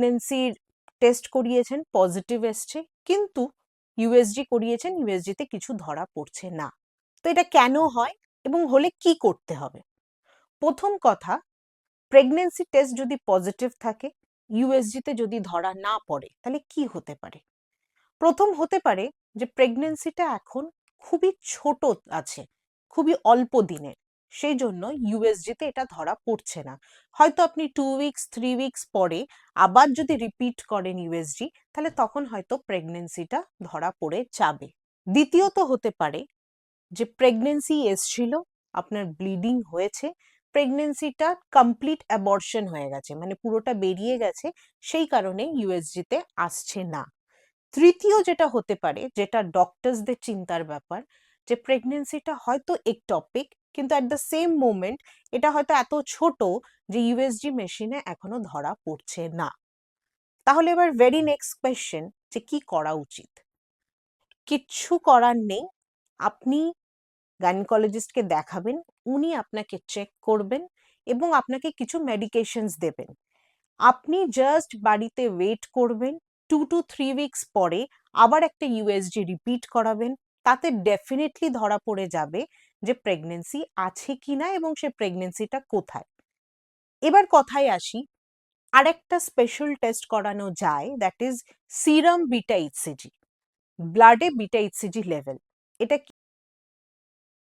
প্রেগনেন্সির টেস্ট করিয়েছেন পজিটিভ এসছে কিন্তু ইউএসজি করিয়েছেন ইউএসজিতে কিছু ধরা পড়ছে না। তো এটা কেন হয় এবং হলে কি করতে হবে? প্রথম কথা প্রেগনেন্সি টেস্ট যদি পজিটিভ থাকে ইউএসজিতে যদি ধরা না পড়ে তাহলে কি হতে পারে? প্রথম হতে পারে যে প্রেগনেন্সিটা এখন খুবই ছোট আছে খুবই অল্প দিনের। সেই জন্য ইউএসজিতে এটা ধরা পড়ছে না। হয়তো আপনি টু উইকস থ্রি উইকস পরে আবার যদি রিপিট করেন ইউএসজি তাহলে তখন হয়তো প্রেগনেন্সিটা ধরা পড়ে যাবে। দ্বিতীয়ত হতে পারে যে প্রেগনেন্সি এসছিল, আপনার ব্লিডিং হয়েছে প্রেগনেন্সিটা কমপ্লিট অ্যাবর্শন হয়ে গেছে মানে পুরোটা বেরিয়ে গেছে, সেই কারণে ইউএসজিতে আসছে না। তৃতীয় যেটা হতে পারে, যেটা ডক্টরসদের চিন্তার ব্যাপার, যে প্রেগনেন্সিটা হয়তো একটপিক কিন্তু অ্যাট দ্য সেম মোমেন্ট এটা হয়তো এত ছোট যে ইউএসজি মেশিনে এখনও ধরা পড়ছে না। তাহলে এবার ভেরি নেক্সট কোয়েশ্চেন যে কি করা উচিত? কিচ্ছু করার নেই আপনি গাইনোকোলজিস্টকে দেখাবেন উনি আপনাকে চেক করবেন এবং আপনাকে কিছু মেডিকেশনস দেবেন। আপনি জাস্ট বাড়িতে ওয়েট করবেন টু টু থ্রি উইকস পরে আবার একটা ইউএসজি রিপিট করাবেন তাতে ডেফিনেটলি ধরা পড়ে যাবে যে প্রেগনেন্সি আছে কি না এবং সে প্রেগনেন্সিটা কোথায়। এবার কথায় আসি, আরেকটা স্পেশাল টেস্ট করানো যায় that is serum beta HCG ব্লাডে beta ECG level এটা